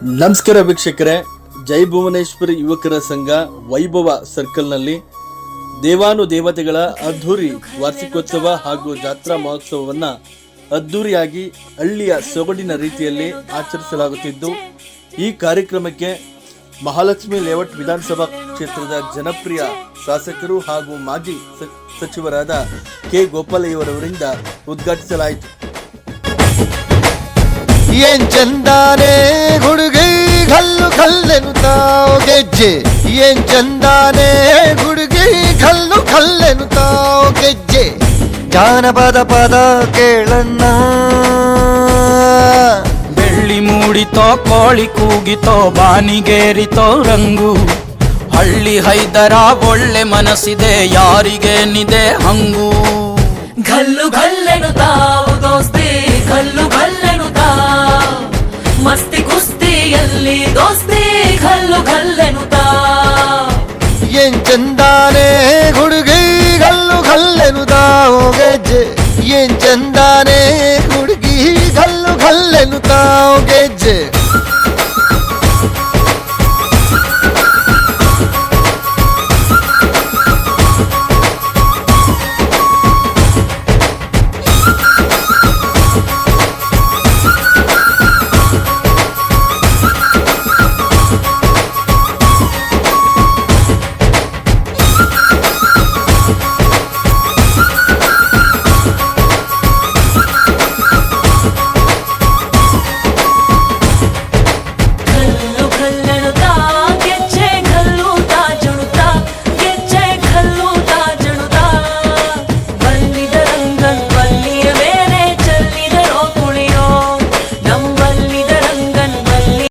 ನಮಸ್ಕಾರ ವೀಕ್ಷಕರೇ. ಜೈ ಭುವನೇಶ್ವರಿ ಯುವಕರ ಸಂಘ ವೈಭವ ಸರ್ಕಲ್ನಲ್ಲಿ ದೇವಾನು ದೇವತೆಗಳ ಅದ್ಧೂರಿ ವಾರ್ಷಿಕೋತ್ಸವ ಹಾಗೂ ಜಾತ್ರಾ ಮಹೋತ್ಸವವನ್ನು ಅದ್ಧೂರಿಯಾಗಿ ಹಳ್ಳಿಯ ಸೊಗಡಿನ ರೀತಿಯಲ್ಲಿ ಆಚರಿಸಲಾಗುತ್ತಿದ್ದು, ಈ ಕಾರ್ಯಕ್ರಮಕ್ಕೆ ಮಹಾಲಕ್ಷ್ಮಿ ಲೇಔಟ್ ವಿಧಾನಸಭಾ ಕ್ಷೇತ್ರದ ಜನಪ್ರಿಯ ಶಾಸಕರು ಹಾಗೂ ಮಾಜಿ ಸಚಿವರಾದ ಕೆ ಗೋಪಾಲಯ್ಯವರವರಿಂದ ಉದ್ಘಾಟಿಸಲಾಯಿತು. ಏನ್ ಚಂದಾನೆ ಹುಡುಗಿ ಕಲ್ಲು ತಾವು ಗೆಜ್ಜೆ. ಏನ್ ಚಂದಾನೆ ಹುಡುಗಿ ಕಲ್ಲು ತಾವು ಗೆಜ್ಜೆ. ಜಾನಪದ ಪದ ಕೇಳಣ್ಣ. ಬೆಳ್ಳಿ ಮೂಡಿತೋ ಕೋಳಿ ಕೂಗಿತೋ ಬಾನಿಗೇರಿತೋ ರಂಗು. ಹಳ್ಳಿ ಹೈದರ ಒಳ್ಳೆ ಮನಸ್ಸಿದೆ ಯಾರಿಗೇನಿದೆ ಹಂಗು. ಗಲ್ಲು ಗಲ್ಲೆನು ಕಲ್ಲೆನುತ್ತಾವ್ ಗೆಜ್ಜೆ ಏನ್